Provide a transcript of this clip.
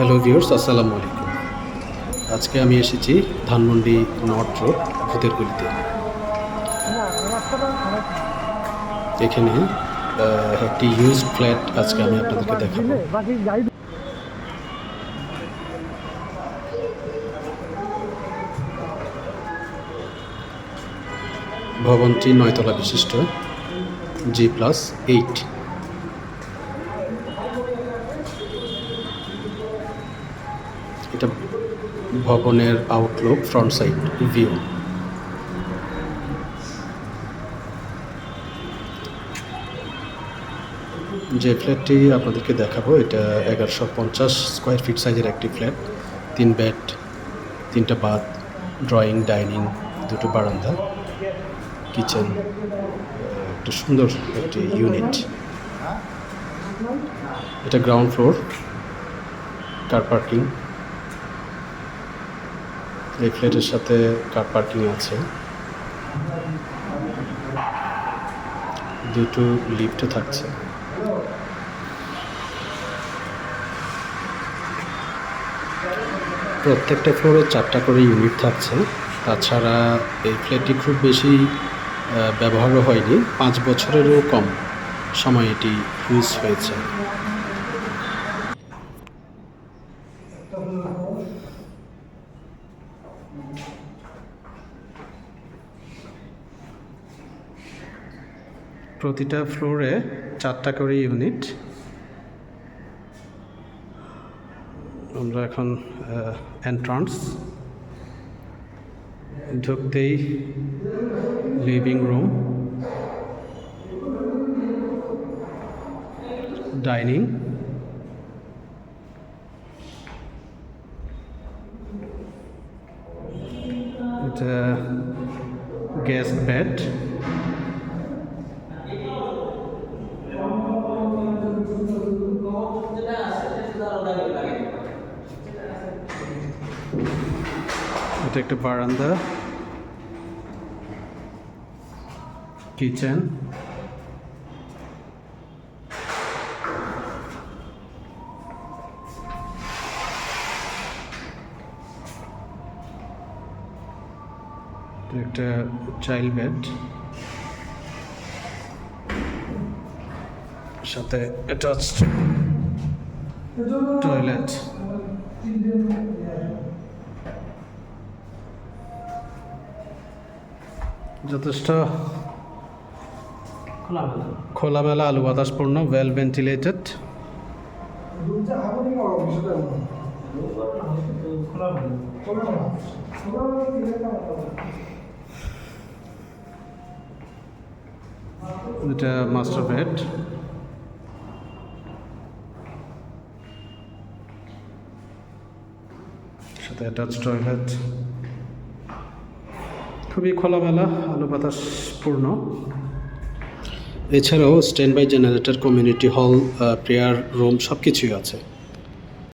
Hello viewers আসসালামু আলাইকুম। আজকে আমি এসেছি ধানমন্ডি নর্থ রোড, ভূতের গলিতে। এখানে একটি ইউজ ফ্ল্যাট আজকে আমি আপনাদেরকে দেখাবো। ভবনটি নয়তলা বিশিষ্ট জি প্লাস এইট এটা ভবনের আউটলুক ফ্রন্ট সাইড ভিউ যে ফ্ল্যাটটি আপনাদেরকে দেখাবো, এটা এগারোশো পঞ্চাশ স্কোয়ার ফিট সাইজের একটি ফ্ল্যাট তিন বেড তিনটা বাথ ড্রয়িং ডাইনিং দুটো বারান্দা কিচেন একটা সুন্দর একটি ইউনিট এটা গ্রাউন্ড ফ্লোর কার পার্কিং এই ফ্ল্যাটের সাথে কার পার্কিং আছে। দুটো লিফট থাকছে। প্রত্যেকটা ফ্লোরে চারটা করে ইউনিট থাকছে। তাছাড়া এই ফ্ল্যাটটি খুব বেশি ব্যবহারও হয়নি। পাঁচ বছরেরও কম সময় এটি ইউজ হয়েছে। প্রতিটা ফ্লোরে চারটা করে ইউনিট। আমরা এখন এন্ট্রান্স ঢুকতেই লিভিং রুম ডাইনিং এটা গেস্ট বেড এটা একটা বারান্দা কিচেন একটা চাইল্ড বেড সাথে অ্যাটাচড টয়লেট যথেষ্ট খোলামেলা আলু বাতাসপূর্ণ ওয়েল ভেন্টিলেটেড খোলা এটা মাস্টার বেড সাথে অ্যাটাচ টয়লেট খুবই খোলামেলা, আলো বাতাসপূর্ণ। এছাড়াও stand by generator community hall prayer room সব কিছুই আছে।